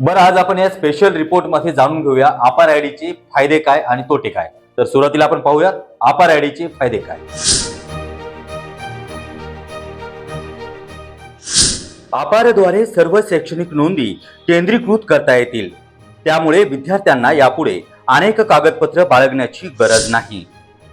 बरं आज आपण या स्पेशल रिपोर्टमध्ये जाणून घेऊया अपार आयडीचे फायदे काय आणि तोटे काय. तर सुरुवातीला आपण पाहूया अपार आयडीचे फायदे काय. आपारद्वारे सर्व शैक्षणिक नोंदी केंद्रीकृत करता येतील. त्यामुळे विद्यार्थ्यांना यापुढे अनेक कागदपत्र बाळगण्याची गरज नाही.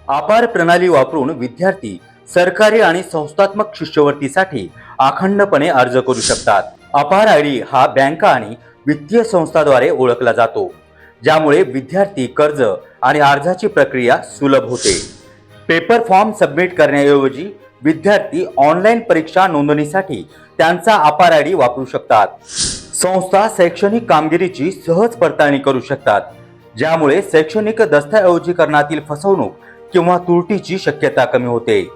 आपार प्रणाली वापरून विद्यार्थी सरकारी आणि संस्थात्मक शिष्यवृत्तीसाठी अखंडपणे अर्ज करू शकतात. अपार आयडी हा बँका आणि वित्तीय संस्थाद्वारे ओळखला जातो ज्यामुळे विद्यार्थी कर्ज आणि अर्जाची प्रक्रिया सुलभ होते. पेपर फॉर्म सबमिट करण्याऐवजी विद्यार्थी ऑनलाईन परीक्षा नोंदणीसाठी त्यांचा अपार आयडी वापरू शकतात. संस्था शैक्षणिक कामगिरीची सहज पडताळणी करू शकतात ज्यामुळे शैक्षणिक दस्तऐवजीकरणातील फसवणूक किंवा तुरटीची शक्यता कमी होते.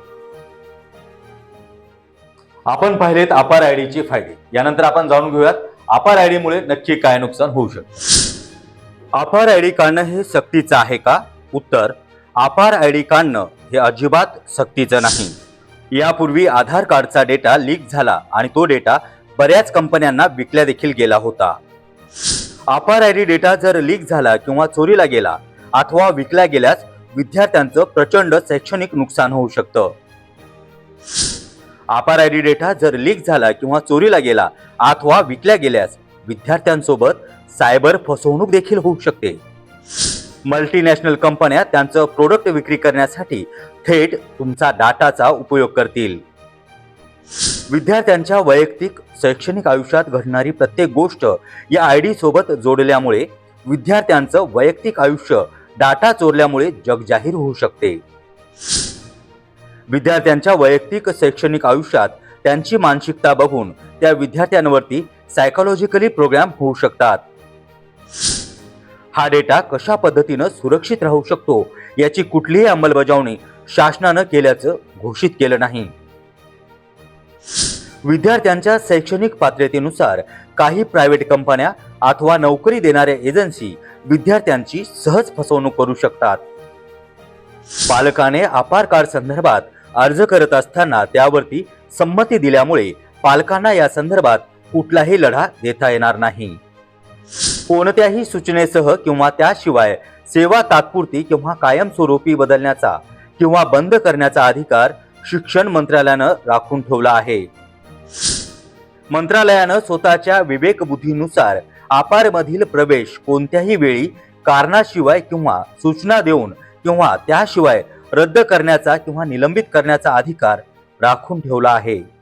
आपण पाहिलेत अपार आयडीचे फायदे. यानंतर आपण जाणून घेऊयात अपार आयडीमुळे नक्की काय नुकसान होऊ शकतं? अपार आयडी काढणं हे सक्तीचं आहे का? उत्तर अपार आयडी काढणं हे अजिबात सक्तीचं नाही. यापूर्वी आधार कार्डचा डेटा लीक झाला आणि तो डेटा बऱ्याच कंपन्यांना विकल्या देखील गेला होता. अपार आयडी डेटा जर लीक झाला किंवा चोरीला गेला अथवा विकला गेल्यास विद्यार्थ्यांचं प्रचंड शैक्षणिक नुकसान होऊ शकतं. अपार आयडी डेटा जर लीक झाला किंवा चोरीला गेला अथवा विकल्या गेल्यास विद्यार्थ्यांसोबत सायबर फसवणूक देखील होऊ शकते. मल्टीनॅशनल कंपन्या त्यांचं प्रोडक्ट विक्री करण्यासाठी थेट तुमचा डाटाचा उपयोग करतील. विद्यार्थ्यांच्या वैयक्तिक शैक्षणिक आयुष्यात घडणारी प्रत्येक गोष्ट या आय डी सोबत जोडल्यामुळे विद्यार्थ्यांचं वैयक्तिक आयुष्य डाटा चोरल्यामुळे जगजाहीर होऊ शकते. विद्यार्थ्यांच्या वैयक्तिक शैक्षणिक आयुष्यात त्यांची मानसिकता बघून त्या विद्यार्थ्यांवरती सायकोलॉजिकली प्रोग्राम होऊ शकतात. हा डेटा कशा पद्धतीनं सुरक्षित राहू शकतो याची कुठलीही अंमलबजावणी शासनानं केल्याचं घोषित केलं नाही. विद्यार्थ्यांच्या शैक्षणिक पात्रतेनुसार काही प्रायव्हेट कंपन्या अथवा नोकरी देणाऱ्या एजन्सी विद्यार्थ्यांची सहज फसवणूक करू शकतात. पालकाने अपार कार्ड संदर्भात अर्ज करत असताना त्यावरती संमती दिल्यामुळे पालकांना या संदर्भात कुठलाही लढा देता येणार नाही. कोणत्याही सूचनेसह किंवा त्याशिवाय सेवा तात्पुरती किंवा कायमस्वरूपी बदलण्याचा किंवा बंद करण्याचा अधिकार शिक्षण मंत्रालयानं राखून ठेवला आहे. मंत्रालयानं स्वतःच्या विवेकबुद्धीनुसार आपारमधील प्रवेश कोणत्याही वेळी कारणाशिवाय किंवा सूचना देऊन किंवा त्याशिवाय रद्द करण्याचा किंवा निलंबित करण्याचा अधिकार राखून ठेवला आहे.